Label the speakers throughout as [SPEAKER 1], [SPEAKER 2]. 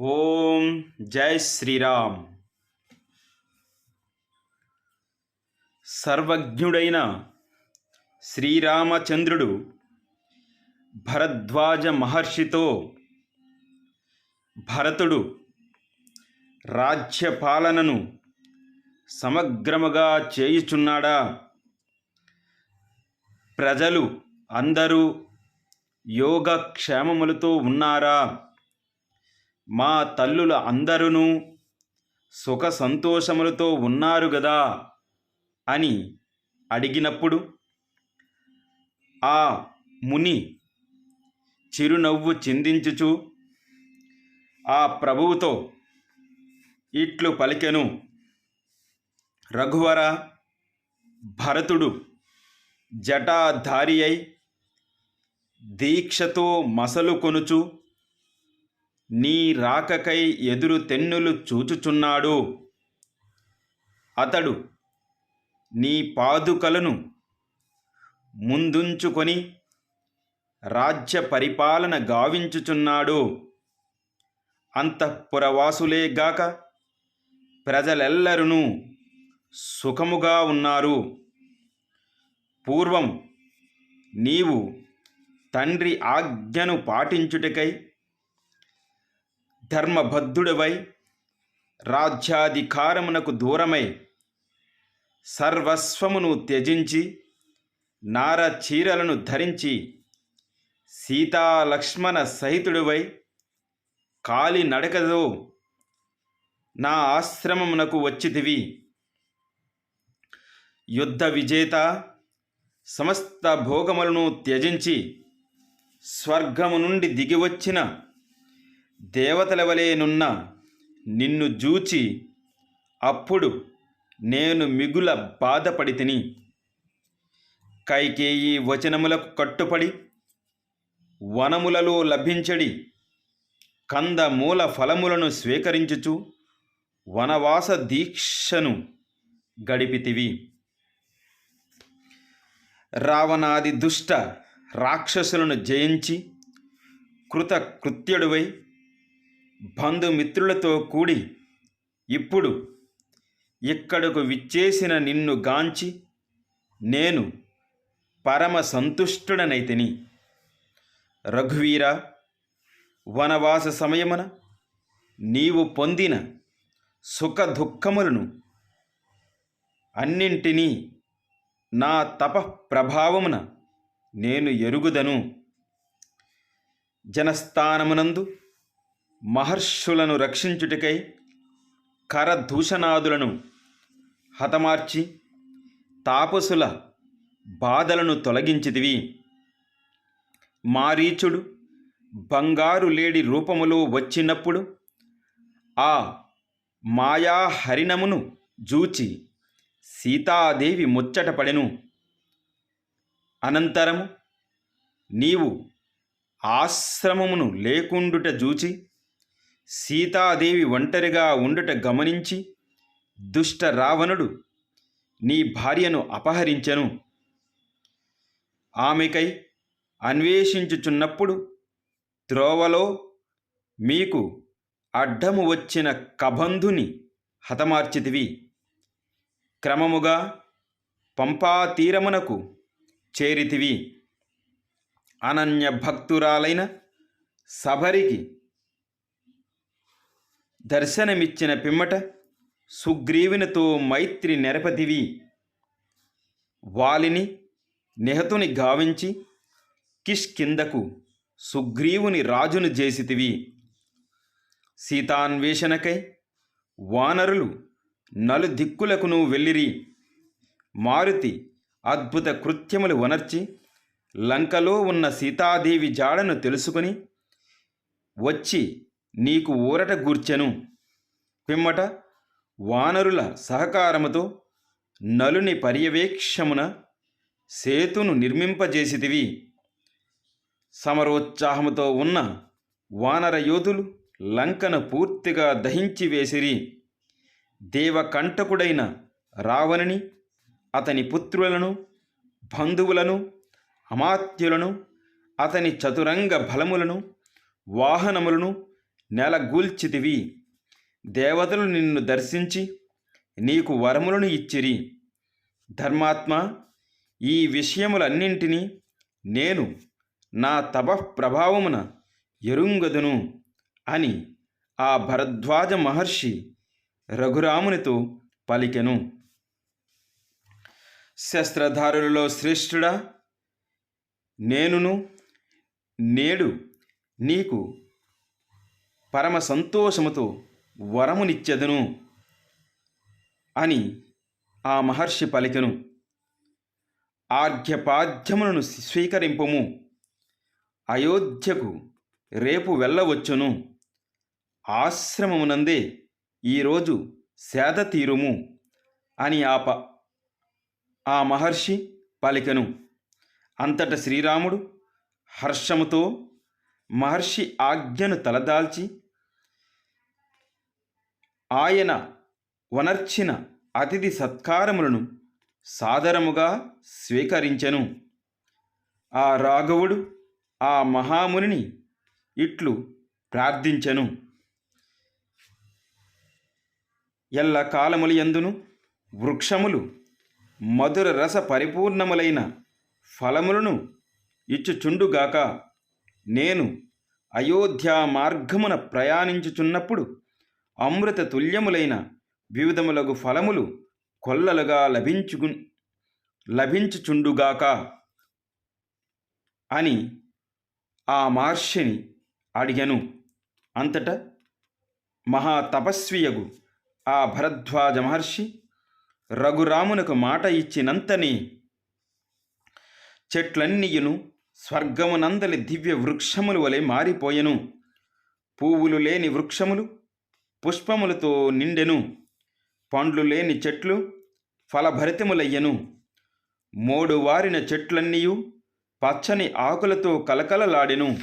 [SPEAKER 1] ఓం జై శ్రీరామ్. సర్వజ్ఞుడైన శ్రీరామచంద్రుడు భరద్వాజ మహర్షితో భరతుడు రాజ్యపాలనను సమగ్రముగా చేయుచున్నాడా? ప్రజలు అందరూ యోగక్షేమములతో ఉన్నారా? మా తల్లుల అందరూ సుఖ సంతోషములతో ఉన్నారు గదా అని అడిగినప్పుడు ఆ ముని చిరునవ్వు చిందించుచు ఆ ప్రభువుతో ఇట్లు పలికెను రఘువర భరతుడు జటాధారి అయి దీక్షతో మసలు కొనుచు నీ రాకకై ఎదురు తెన్నులు చూచుచున్నాడు. అతడు నీ పాదుకలను ముందుంచుకొని రాజ్య పరిపాలన గావించుచున్నాడు. అంతఃపురవాసులేగాక ప్రజలెల్లరూ సుఖముగా ఉన్నారు. పూర్వం నీవు తండ్రి ఆజ్ఞను పాటించుటకై ధర్మబద్ధుడవై రాజ్యాధికారమునకు దూరమై సర్వస్వమును త్యజించి నార చీరలను ధరించి సీతాలక్ష్మణ సహితుడివై కాలి నడకదో నా ఆశ్రమమునకు వచ్చితివి. యుద్ధ విజేత సమస్త భోగములను త్యజించి స్వర్గము నుండి దిగివచ్చిన దేవతల వలెనున్న నిన్ను జూచి అప్పుడు నేను మిగుల బాధపడి తిని. కైకేయి వచనములకు కట్టుపడి వనములలో లభించడి కంద మూల ఫలములను స్వీకరించుచు వనవాస దీక్షను గడిపితివి. రావణాది దుష్ట రాక్షసులను జయించి కృత కృత్యుడువై బంధుమిత్రులతో కూడి ఇప్పుడు ఇక్కడకు విచ్చేసిన నిన్ను గాంచి నేను పరమ సంతుష్టుడనైతిని. రఘువీర వనవాస సమయమున నీవు పొందిన సుఖ దుఃఖములను అన్నింటినీ నా తప ప్రభావమున నేను ఎరుగుదను. జనస్థానమునందు మహర్షులను రక్షించుటకై కరదూషణాదులను హతమార్చి తాపసుల బాధలను తొలగించితివి. మారీచుడు బంగారు లేడి రూపములో వచ్చినప్పుడు ఆ మాయా హరిణమును జూచి సీతాదేవి ముచ్చటపడెను అనంతరము నీవు ఆశ్రమమును లేకుండుట జూచి సీతాదేవి ఒంటరిగా ఉండుట గమనించి దుష్ట రావణుడు నీ భార్యను అపహరించెను. ఆమెకై అన్వేషించుచున్నప్పుడు త్రోవలో మీకు అడ్డము వచ్చిన కబంధుని హతమార్చితివి. క్రమముగా పంపా తీరమునకు చేరితివి. అనన్య భక్తురాలైన సభరికి దర్శనమిచ్చిన పిమ్మట సుగ్రీవునితో మైత్రి నెరపతివి. వాలిని నిహతుని గావించి కిష్కిందకు సుగ్రీవుని రాజును చేసితివి సీతాన్వేషణకై వానరులు నలుదిక్కులకును వెళ్ళిరి. మారుతి అద్భుత కృత్యములు వనర్చి లంకలో ఉన్న సీతాదేవి జాడను తెలుసుకుని వచ్చి నీకు ఊరట గూర్చెను. పిమ్మట వానరుల సహకారముతో నలుని పర్యవేక్షమున సేతును నిర్మింపజేసితివి. సమరోత్సాహముతో ఉన్న వానర యోధులు లంకను పూర్తిగా దహించి వేసిరి. దేవకంటకుడైన రావణుని అతని పుత్రులను బంధువులను అమాత్యులను అతని చతురంగ బలములను వాహనములను నెలగూల్చితివి. దేవతలు నిన్ను దర్శించి నీకు వరములను ఇచ్చిరి. ధర్మాత్మ ఈ విషయములన్నింటినీ నేను నా తప ప్రభావమున ఎరుంగదును అని ఆ భరద్వాజ మహర్షి రఘురామునితో పలికెను. శస్త్రధారులలో శ్రేష్ఠుడా నేనును నేడు నీకు పరమ సంతోషముతో వరమునిచ్చెదను అని ఆ మహర్షి పలికెను. ఆర్ఘ్యపాద్యములను స్వీకరింపము. అయోధ్యకు రేపు వెళ్ళవచ్చును. ఆశ్రమమునందే ఈరోజు సేద తీరుము అని ఆప ఆ మహర్షి పలికెను. అంతట శ్రీరాముడు హర్షముతో మహర్షి ఆజ్ఞను తలదాల్చి ఆయన వనర్చిన అతిథి సత్కారములను సాదరముగా స్వీకరించెను. ఆ రాఘవుడు ఆ మహామునిని ఇట్లు ప్రార్థించెను. ఎల్ల కాలములు ఎందును వృక్షములు మధుర రస పరిపూర్ణములైన ఫలములను ఇచ్చుచుండుగాక నేను అయోధ్య మార్గమున ప్రయాణించుచున్నప్పుడు అమృత తుల్యములైన వివిధములగు ఫలములు కొల్లలుగా లభించుకు లభించుచుండుగాక అని ఆ మహర్షిని అడిగను. అంతటా మహాతపస్వియగు ఆ భరద్వాజ మహర్షి రఘురామునకు మాట ఇచ్చినంతనే చెట్లన్నీయును స్వర్గమునందలి దివ్య వృక్షములు వలె మారిపోయెను. పువ్వులు లేని వృక్షములు పుష్పములతో నిండెను పండ్లు లేని చెట్లు ఫలభరితములయ్యెను. మోడు వారిన చెట్లన్నీయు పచ్చని ఆకులతో కలకలలాడెను.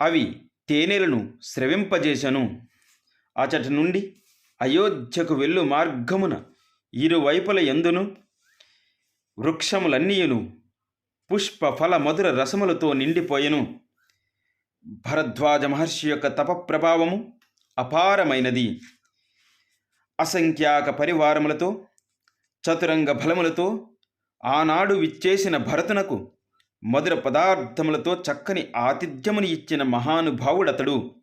[SPEAKER 1] అవి తేనెలను స్రవింపజేశను అచటి నుండి అయోధ్యకు వెళ్ళు మార్గమున ఇరువైపుల ఎందును? వృక్షములన్నీయును పుష్ప ఫల మధుర రసములతో నిండిపోయెను. భరద్వాజ మహర్షి యొక్క తప ప్రభావము అపారమైనది. అసంఖ్యాక పరివారములతో చతురంగ బలములతో ఆనాడు విచ్చేసిన భరతునకు మధుర పదార్థములతో చక్కని ఆతిథ్యముని ఇచ్చిన మహానుభావుడతడు.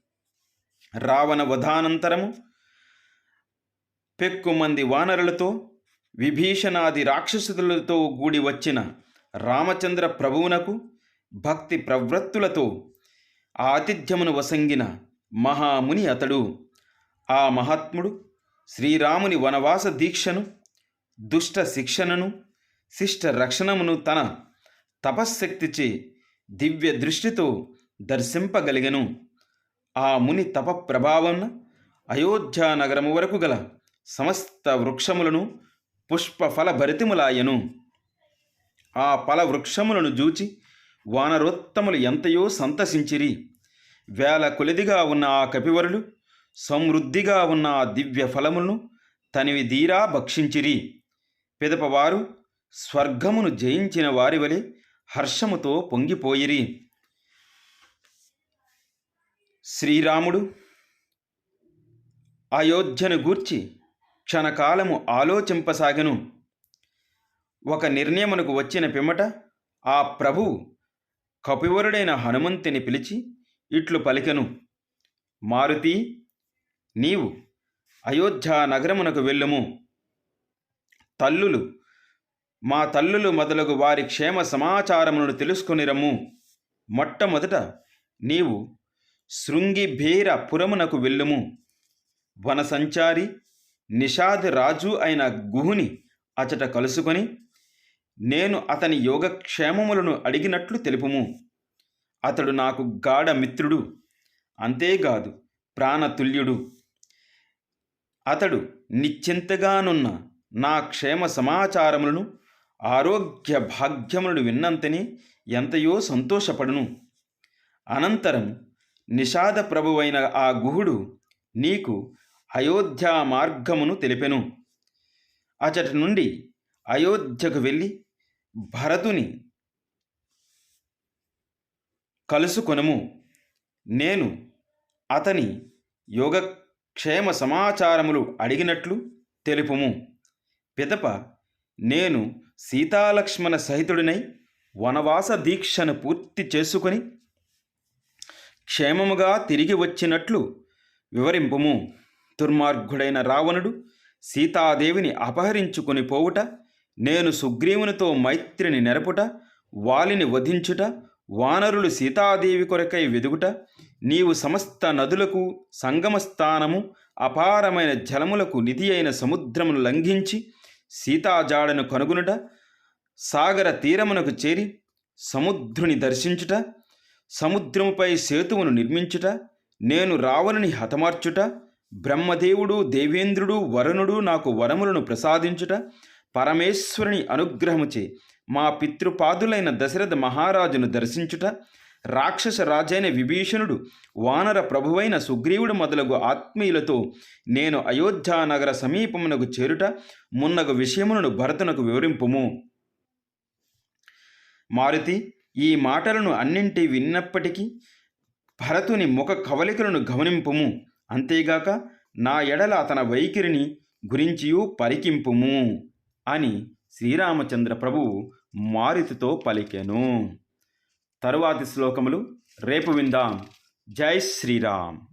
[SPEAKER 1] రావణ వధానంతరము పెక్కుమంది వానరులతో విభీషణాది రాక్షసులతో గూడి వచ్చిన రామచంద్ర ప్రభువునకు భక్తి ప్రవృత్తులతో ఆతిథ్యమును వసంగిన మహాముని అతడు. ఆ మహాత్ముడు శ్రీరాముని వనవాస దీక్షను దుష్ట శిక్షణను శిష్ట రక్షణమును తన తపశ్శక్తిచే దివ్య దృష్టితో దర్శింపగలిగను. ఆ ముని తప ప్రభావం అయోధ్యానగరము వరకు గల సమస్త వృక్షములను పుష్ప భరితిములాయను ఆ ఫల వృక్షములను జూచి వానరోత్తములు ఎంతయో సంతసించిరి. వేల కొలిదిగా ఉన్న ఆ కపివరులు సమృద్ధిగా ఉన్న ఆ దివ్య ఫలములను తనివి దీరా భక్షించిరి. పిదపవారు స్వర్గమును జయించిన వారి వలె హర్షముతో పొంగిపోయిరి. శ్రీరాముడు అయోధ్యను గూర్చి క్షణకాలము ఆలోచింపసాగెను. ఒక నిర్ణయమునకు వచ్చిన పిమ్మట ఆ ప్రభువు కపివరుడైన హనుమంతుని పిలిచి ఇట్లు పలికెను. మారుతి నీవు అయోధ్య నగరమునకు వెళ్ళుము. తల్లులు మా తల్లులు మొదలగు వారి క్షేమ సమాచారములను తెలుసుకునిరము మొట్టమొదట నీవు శృంగిభీర పురమునకు వెళ్ళుము. వనసంచారి నిషాద్ రాజు అయిన గుహుని అచట కలుసుకొని నేను అతని యోగక్షేమములను అడిగినట్లు తెలుపుము. అతడు నాకు గాఢ మిత్రుడు అంతేకాదు ప్రాణతుల్యుడు. అతడు నిశ్చింతగానున్న నా క్షేమ సమాచారములను ఆరోగ్య భాగ్యములను విన్నంతని ఎంతయో సంతోషపడును. అనంతరం నిషాద ప్రభువైన ఆ గుహుడు నీకు అయోధ్యా మార్గమును తెలిపెను. అచటి నుండి అయోధ్యకు వెళ్ళి భరతుని కలుసుకొనము. నేను అతని యోగక్షేమ సమాచారములు అడిగినట్లు తెలుపుము. పిదప నేను సీతాలక్ష్మణ సహితుడినై వనవాస దీక్షను పూర్తి చేసుకొని క్షేమముగా తిరిగి వచ్చినట్లు వివరింపుము. దుర్మార్గుడైన రావణుడు సీతాదేవిని అపహరించుకొని పోవుట నేను సుగ్రీవునితో మైత్రిని నెరపుట వాలిని వధించుట వానరులు సీతాదేవి కొరకై వెదుగుట నీవు సమస్త నదులకు సంగమ స్థానము అపారమైన జలములకు నిధి అయిన సముద్రమును లంఘించి సీతాజాడను కనుగొనుట సాగర తీరమునకు చేరి సముద్రుని దర్శించుట సముద్రముపై సేతువును నిర్మించుట నేను రావణుని హతమార్చుట బ్రహ్మదేవుడు దేవేంద్రుడు వరుణుడు నాకు వరములను ప్రసాదించుట పరమేశ్వరుని అనుగ్రహముచే మా పితృపాదులైన దశరథ మహారాజును దర్శించుట రాక్షస రాజైన విభీషణుడు వానర ప్రభువైన సుగ్రీవుడు మొదలగు ఆత్మీయులతో నేను అయోధ్యానగర సమీపమునకు చేరుట మున్నగు విషయమును భరతునకు వివరింపుము. మారుతి ఈ మాటలను అన్నింటి విన్నప్పటికీ భరతుని ముఖ కవలికలను గమనింపుము. అంతేగాక నా ఎడల అతన వైఖరిని గురించియూ పరికింపుము. అని శ్రీరామచంద్ర ప్రభువు మారుతితో పలికెను. తరువాతి శ్లోకములు రేపు విందాం. జై శ్రీరామ్.